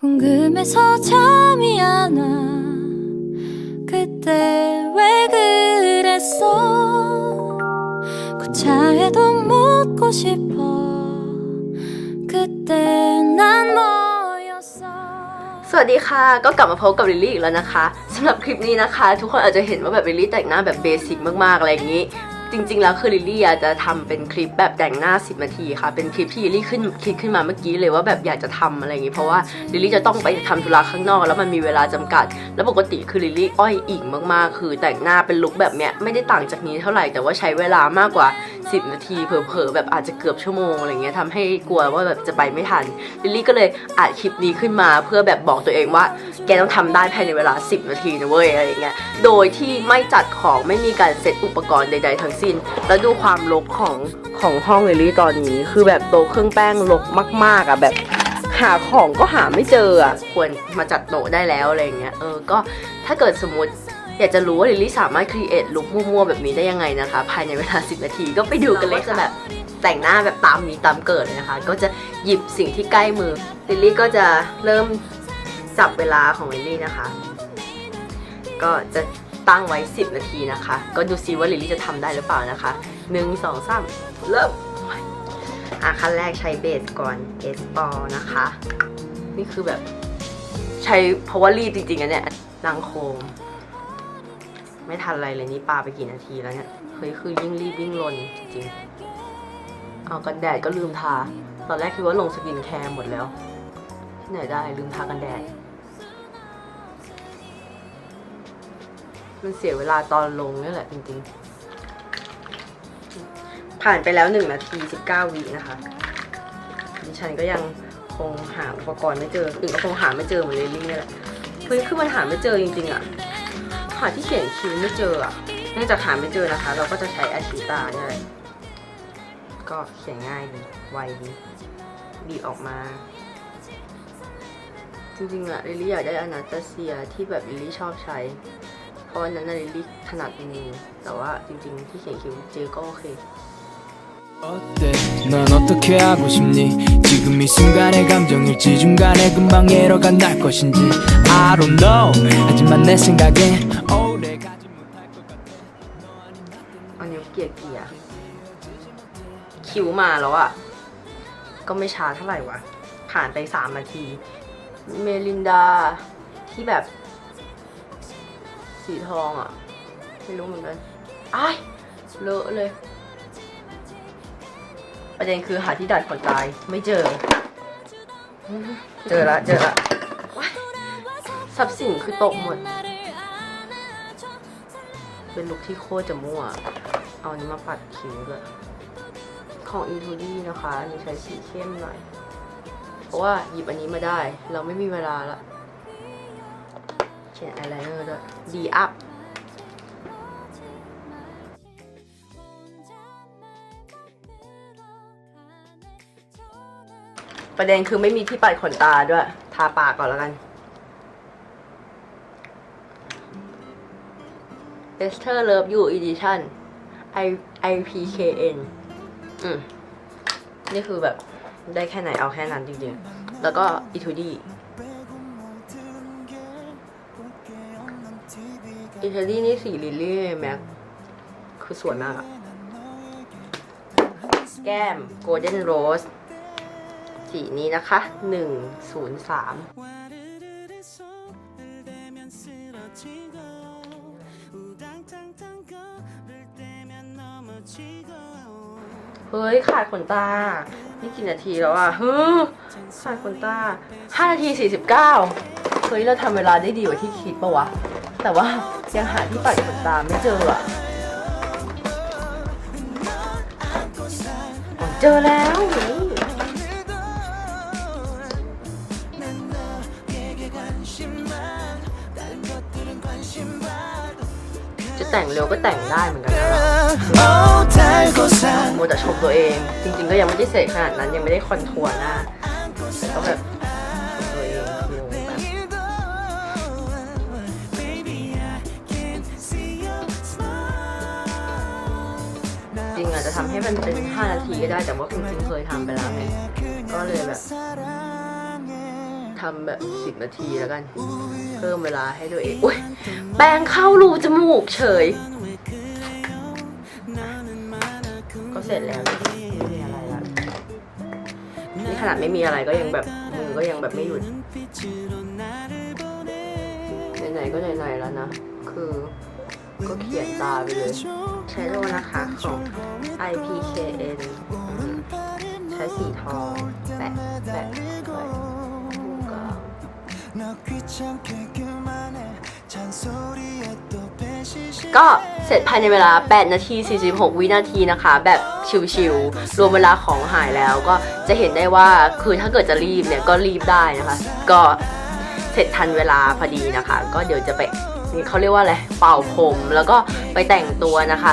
궁금해서 잠이 안 와. 그때 왜 그랬어? 구차해도 묻고 싶어. 그때 난 뭐였어? สวัสดีค่ะ ก็กลับมาพบกับลิลลี่อีกแล้วนะคะสำหรับคลิปนี้นะคะ ทุกคนอาจจะเห็นว่าแบบลิลลี่แต่งหน้าแบบเบสิกมากๆอะไรอย่างนี้ จริงๆ แล้วคือลิลลี่อยากจะทำเป็นคลิปแบบแต่งหน้า 10 นาทีค่ะ เป็นคลิปที่ลิลลี่ขึ้นคิดขึ้นมาเมื่อกี้เลยว่าแบบอยากจะทำอะไรอย่างนี้เพราะว่าลิลลี่จะต้องไปทำธุระข้างนอก แล้วมันมีเวลาจำกัด แล้วปกติคือลิลลี่อ้อยอิงมากๆ คือแต่งหน้าเป็นลุคแบบเนี้ยไม่ได้ต่างจากนี้เท่าไหร่แต่ว่าใช้เวลามากกว่า 10 นาทีเผลอๆแบบอาจจะเกือบชั่วโมงอะไรเงี้ยทำให้กลัวว่าแบบจะไปไม่ทันลิลลี่ก็เลยอัดคลิปนี้ขึ้นมาเพื่อแบบบอกตัวเองว่า แกต้องทำได้ภายในเวลา 10 นาทีนะเว้ยอะไรเงี้ยโดยที่ไม่จัดของไม่มีการเซตอุปกรณ์ใด ๆ ทั้งสิ้น แล้วดูความรกของของห้องลิลลี่ตอนนี้ คือแบบโต๊ะเครื่องแป้งรกมากๆอะแบบหาของก็หาไม่เจออะควรมาจัดโต๊ะได้แล้วอะไรเงี้ยเออก็ถ้าเกิดสมมติ อยากจะรู้ว่าลิลลี่สามารถครีเอทลุคมั่วๆแบบนี้ได้ยังไงนะคะ ภายในเวลา 10 นาทีก็ไปดูกันเลยจะแบบแต่งหน้าแบบตามมีตามเกิดเลยนะคะ ก็จะหยิบสิ่งที่ใกล้มือลิลลี่ก็จะเริ่มจับเวลาของลิลลี่นะคะ ก็จะตั้งไว้ 10 นาทีนะคะ ก็ดูซิว่าลิลลี่จะทำได้หรือเปล่านะคะ 1 2 3 เริ่มอะขั้นแรกใช้เบสก่อนเอสปอลนะคะ นี่คือแบบใช้เพราะว่ารีบจริงๆอะเนี่ยนางโคม ไม่ทันอะไรเลยนี่ปาไปกี่นาทีแล้วเนี่ยเฮ้ยคือยิ่งรีบยิ่งลนจริงๆเอากันแดดก็ลืมทา ตอนแรกคิดว่าลงสกินแคร์หมดแล้วที่ไหนได้ลืมทากันแดด มันเสียเวลาตอนลงนี่แหละจริงๆ ผ่านไปแล้วหนึ่งนาทีสิบเก้าวินะคะดิฉันก็ยังคงหาอุปกรณ์ไม่เจออื่นก็คงหาไม่เจอเหมือนเลลลี่นี่แหละเฮ้ยคือมันหาไม่เจอจริงๆอะ หาที่เขียนคิ้วไม่เจออะเนื่องจากหาไม่เจอนะคะ เราก็จะใช้อาชิตาเนี่ยก็เขียนง่ายดีไวดีบีบออกมา จริงๆอะลิลี่อยากได้อนาตาเซียที่แบบลิลี่ชอบใช้ เพราะนนั้นลิลลี่ถนัดมือแต่ว่าจริงๆที่เขียนคิ้วเจอก็โอเค 어때 넌 어떻게 하고 싶니 지금 이 순간의 감정일지 중간에 금방 예로가 날 것인지 I don't know 하지만 내 생각엔 오래 가지 못할 것 같아 เอานิ้วเกียร์เกียร์คิวมาแล้วอะก็ไม่ช้าเท่าไหร่วะ ผ่านไปสามนาที เมลินดาที่แบบ สีทองอะไม่รู้เหมือนกันอ้ายเลอะเลย ประเด็นคือหาที่ดัดขนตายไม่เจอ เจอละเจอละว้ายทรัพย์สินคือตกหมด เป็นลุคที่โคตรจะมั่ว เอาอันนี้มาปัดคิ้วเลยของ i n t u d i นะคะอันนี้ใช้สีเข้มหน่อย เพราะว่าหยิบอันนี้มาได้ เราไม่มีเวลาละเขียนอายไลเนอร์ด้วยดีอัพ ประเด็นคือไม่มีที่ปัดขนตาด้วย ทาปากก่อนแล้วกัน Esther Love You Edition I IPKN อืม นี่คือแบบได้แค่ไหนเอาแค่นั้นจริงๆ แล้วก็ e t u d i e t u d i นี่สีลิลลี่แม็กคือสวยมาก แก้ม Golden Rose สี สีนี้นะคะ 103 เฮ้ย ขาดขนตา นี่กี่นาทีแล้วอะเฮ้ยขาดขนตา 5 นาที 49 เฮ้ย เราทำเวลาได้ดีกว่าที่คิดปะวะ แต่ว่ายังหาที่ปัดขนตาไม่เจออะเจอแล้วเนี่ แต่งเร็วก็แต่งได้เหมือนกันนะโมจะชมตัวเอง จริงๆก็ยังไม่ได้เสร็จขนาดนั้นยังไม่ได้คอนทัวร์หน้าแต่ก็แบบเคจริงอาจจะทำให้มันเป็น 5 นาทีก็ได้แต่ว่าจริงๆเคยทำไปแล้วไงก็เลยแบบ ทำแบบ10นาทีแล้วกัน เพิ่มเวลาให้ตัวเองอุ้ยแปรงเข้ารูจมูกเฉย ก็เสร็จแล้วไม่มีอะไรละนี่ขนาดไม่มีอะไรก็ยังแบบมือก็ยังแบบไม่หยุดไหนๆก็ไหนๆแล้วนะ คือก็เขียนตาไปเลย ใช้โลนะคะของ IPKN ใช้สีทองแปะแปะ ก็เสร็จภายในเวลา 8 นาที 46 วินาทีนะคะ แบบชิวๆรวมเวลาของหายแล้วก็จะเห็นได้ว่าคือถ้าเกิดจะรีบเนี่ยก็รีบได้นะคะ ก็เสร็จทันเวลาพอดีนะคะ ก็เดี๋ยวจะไปนี่เขาเรียกว่าอะไรเป่าผมแล้วก็ไปแต่งตัวนะคะ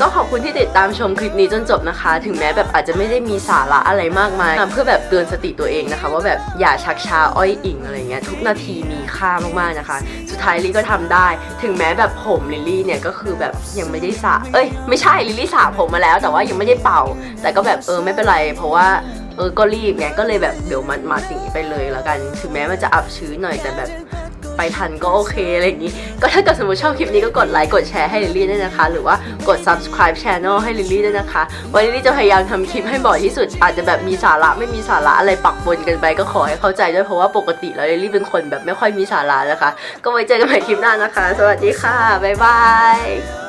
ก็ขอบคุณที่ติดตามชมคลิปนี้จนจบนะคะ ถึงแม้แบบอาจจะไม่ได้มีสาระอะไรมากมายเพื่อแบบเตือนสติตัวเองนะคะ ว่าแบบอย่าชักช้าอ้อยอิงอะไรเงี้ยทุกนาทีมีค่ามากๆนะคะ สุดท้ายลิลลี่ก็ทำได้ ถึงแม้แบบผมลิลลี่เนี่ยก็คือแบบยังไม่ได้สระเอ้ยไม่ใช่ลิลลี่สระผมมาแล้ว แต่ว่ายังไม่ได้เป่า แต่ก็แบบเออไม่เป็นไร เพราะว่าเออก็รีบไงก็เลยแบบเดี๋ยวมันมาสิ่งนี้ไปเลยแล้วกัน ถึงแม้มันจะอับชื้นหน่อยแต่แบบ ไปทันก็โอเคอะไรอย่างนี้ ก็ถ้าเกิดสมมติชอบคลิปนี้ก็กดไลค์กดแชร์ให้ลิลลี่ด้วยนะคะ หรือว่ากด subscribe channel ให้ลิลลี่ด้วยนะคะ วันลิลลี่จะพยายามทำคลิปให้บ่อยที่สุด อาจจะแบบมีสาระไม่มีสาระอะไรปักบนกันไปก็ขอให้เข้าใจด้วยเพราะว่าปกติแล้วลิลลี่เป็นคนแบบไม่ค่อยมีสาระนะคะ ก็ไว้เจอกันใหม่คลิปหน้านะคะ สวัสดีค่ะบ๊ายบาย